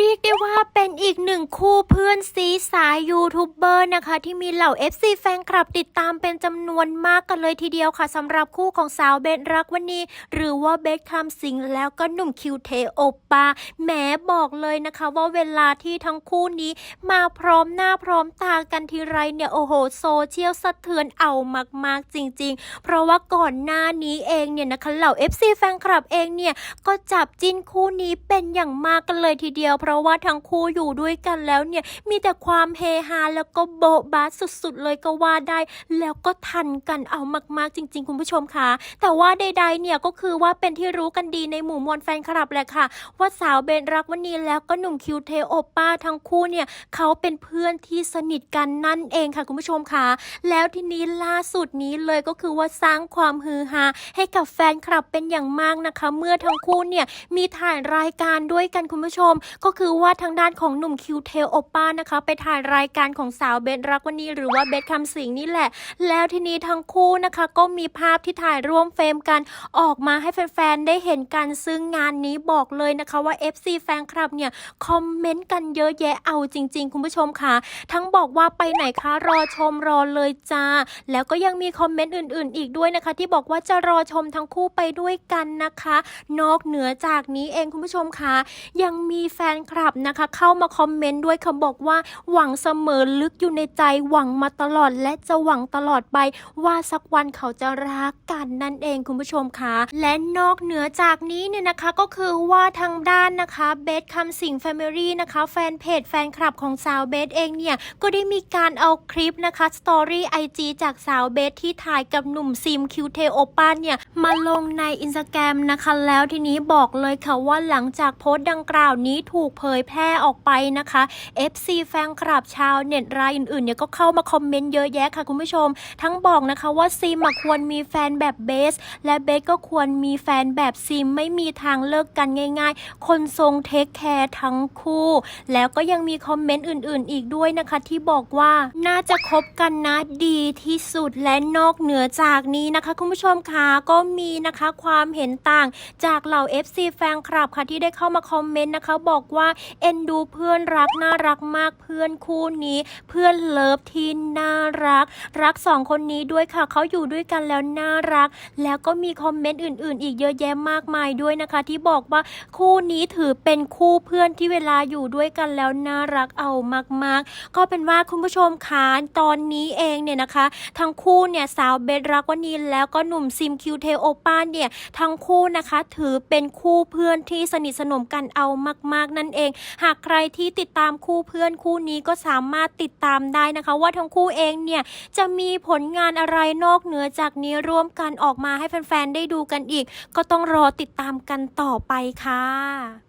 เรียกได้ว่าเป็นอีกหนึ่งคู่เพื่อนซีสายยูทูบเบอร์นะคะ ที่มีเหล่า FC แฟนคลับติดตามเป็นจำนวนมากกันเลยทีเดียวค่ะสำหรับคู่ของสาวเบสรักวันนี้ หรือว่าเบสคำสิงแล้วก็หนุ่มคิวเทโอปาแหมบอกเลยนะคะ ว่าเวลาที่ทั้งคู่นี้ มาพร้อมหน้าพร้อมตากันทีไรเนี่ยโอ้โหโซเชียลสะเทือนเอามากๆจริง ๆ เพราะว่าก่อนหน้านี้เองเนี่ยนะคะเหล่า FC แฟนคลับเองเนี่ยก็จับจิ้นคู่นี้เป็นอย่างมากกันเลยทีเดียวเพราะว่าทั้งคู่อยู่ด้วยกันแล้วเนี่ยมีแต่ความเฮฮาแล้วก็โบบาสสุดๆ เลยก็ว่าได้ แล้วก็ทันกันเอามากๆจริง ๆ คุณผู้ชมค่ะแต่ว่าใดๆเนี่ยก็คือว่าเป็นที่รู้กันดีในหมู่มวลแฟนคลับแหละค่ะ ว่าสาวเบนรักวันนี้แล้วก็หนุ่มคิวเทโอป้าทั้งคู่เนี่ยเขาเป็นเพื่อนที่สนิทกันนั่นเองค่ะคุณผู้ชมค่ะแล้วทีนี้ล่าสุดนี้เลยก็คือว่าสร้างความฮือฮาให้กับแฟนคลับเป็นอย่างมากนะคะ เมื่อทั้งคู่เนี่ยมีถ่ายรายการด้วยกันคุณผู้ชมก็คือว่าทางด้านของหนุ่มคิวเทลโอป้านะคะ ไปถ่ายรายการของสาวเบนรักวันนี้หรือว่าเบสคำสิงนี่แหละ แล้วทีนี้ทั้งคู่นะคะ ก็มีภาพที่ถ่ายร่วมเฟรมกันออกมาให้แฟนๆได้เห็นกันซึ่งงานนี้บอกเลยนะคะว่า FC แฟนคลับเนี่ยคอมเมนต์กันเยอะแยะเอาจริง ๆ คุณผู้ชมค่ะ ทั้งบอกว่าไปไหนคะรอชมรอเลยจ้า แล้วก็ยังมีคอมเมนต์อื่น ๆ อีกด้วยนะคะ ที่บอกว่าจะรอชมทั้งคู่ไปด้วยกันนะคะ นอกเหนือจากนี้เองคุณผู้ชมค่ะยังมีแฟนคลับนะคะ เข้ามาคอมเมนต์ด้วยเขาบอกว่าหวังเสมอลึกอยู่ในใจหวังมาตลอดและจะหวังตลอดไป ว่าสักวันเขาจะรักกันนั่นเองคุณผู้ชมคะและนอกเหนือจากนี้เนี่ยนะคะก็คือว่าทางด้านนะคะเบสคำสิงแฟมิลี่นะคะแฟนเพจแฟนคลับของสาวเบสเองเนี่ยก็ได้มีการเอาคลิปนะคะสตอรี่ไอจจากสาวเบสที่ถ่ายกับหนุ่มซิมคิวเทโอป้าเนี่ยมาลงในอินสตาแกรมนะคะแล้วทีนี้บอกเลยค่ะว่าหลังจากโพสต์ดังกล่าวนี้ถูกเผยแพร่ออกไปนะคะ FC แฟนคลับชาวเน็ตรายอื่นๆเนี่ยก็เข้ามาคอมเมนต์เยอะแยะค่ะคุณผู้ชม ทั้งบอกนะคะว่าซิมควรมีแฟนแบบเบส และเบสก็ควรมีแฟนแบบซิมไม่มีทางเลิกกันง่าย ๆ คนทรงเทคแคร์ทั้งคู่ แล้วก็ยังมีคอมเมนต์อื่น ๆ อีกด้วยนะคะ ที่บอกว่าน่าจะคบกันนะดีที่สุดและนอกเหนือจากนี้นะคะ คุณผู้ชมคะก็มีนะคะความเห็นต่างจากเหล่า FC แฟนคลับค่ะที่ได้เข้ามาคอมเมนต์นะคะ บอกว่าเอ็นดูเพื่อนรักน่ารักมากเพื่อนคู่นี้ เพื่อนเลิฟที่น่ารัก รักสองคนนี้ด้วยค่ะเขาอยู่ด้วยกันแล้วน่ารัก แล้วก็มีคอมเมนต์อื่น ๆ อีกเยอะแยะมากมายด้วยนะคะ ที่บอกว่าคู่นี้ถือเป็นคู่เพื่อนที่เวลาอยู่ด้วยกันแล้วน่ารักเอามาก ๆ ก็เป็นว่าคุณผู้ชมคะตอนนี้เองเนี่ยนะคะ ทั้งคู่เนี่ยสาวเบสรักวนินแล้วก็หนุ่มซิมคิวเทโอป้าเนี่ยทั้งคู่นะคะ ถือเป็นคู่เพื่อนที่สนิทสนมกันเอามาก ๆ นั้นนั่นเอง หากใครที่ติดตามคู่เพื่อนคู่นี้ก็สามารถติดตามได้นะคะ ว่าทั้งคู่เองเนี่ยจะมีผลงานอะไรนอกเหนือจากนี้ร่วมกันออกมาให้แฟนๆได้ดูกันอีก ก็ต้องรอติดตามกันต่อไปค่ะ